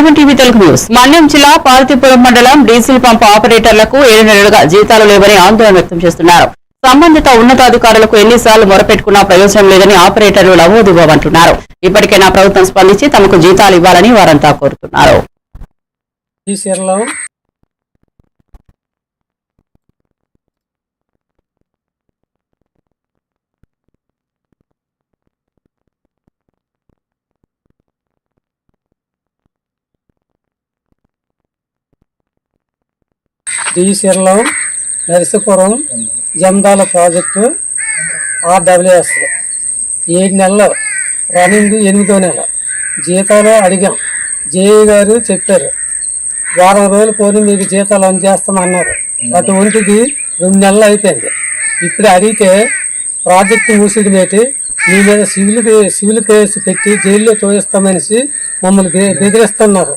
Seven TV Telugu news. Manyam జిల్లా పార్వతీపురం మండలం diesel pump ఆపరేటర్లకు ఏడు నెలలుగా జీతాలు లేవని ఆందోళన వ్యక్తం చేస్తున్నారు. సంబంధిత ఉన్నతాధికారులకు ఎన్నిసార్లు మొరపెట్టుకున్నా ప్రయోజనం లేదని ఆపరేటర్లు లవోదివ్వమంటున్నారు ఇప్పటికైనా ప్రభుత్వం స్పందించి తమకు జీతాలు ఇవ్వాలని వారంతా కోరుతున్నారు. ఈ చీరలో నరసీపురం జందాల ప్రాజెక్టు ఆర్డబ్ల్యూఎస్. ఏడు నెలలు రన్నింగ్ ఎనిమిదో నెల. జీతాలు అడిగాం. జేఈ గారు చెప్పారు. వారం రోజులు పోనీ మీకు జీతాలు అందజేస్తామన్నారు. అటువంటిది రెండు నెలలు అయిపోయింది. ఇప్పుడు అడిగితే ప్రాజెక్టు మూసిడి పెట్టి మీ మీద సివిల్ కే- సివిల్ కేసు పెట్టి జైల్లో తోయిస్తామనేసి మమ్మల్ని బెదిరిస్తున్నారు.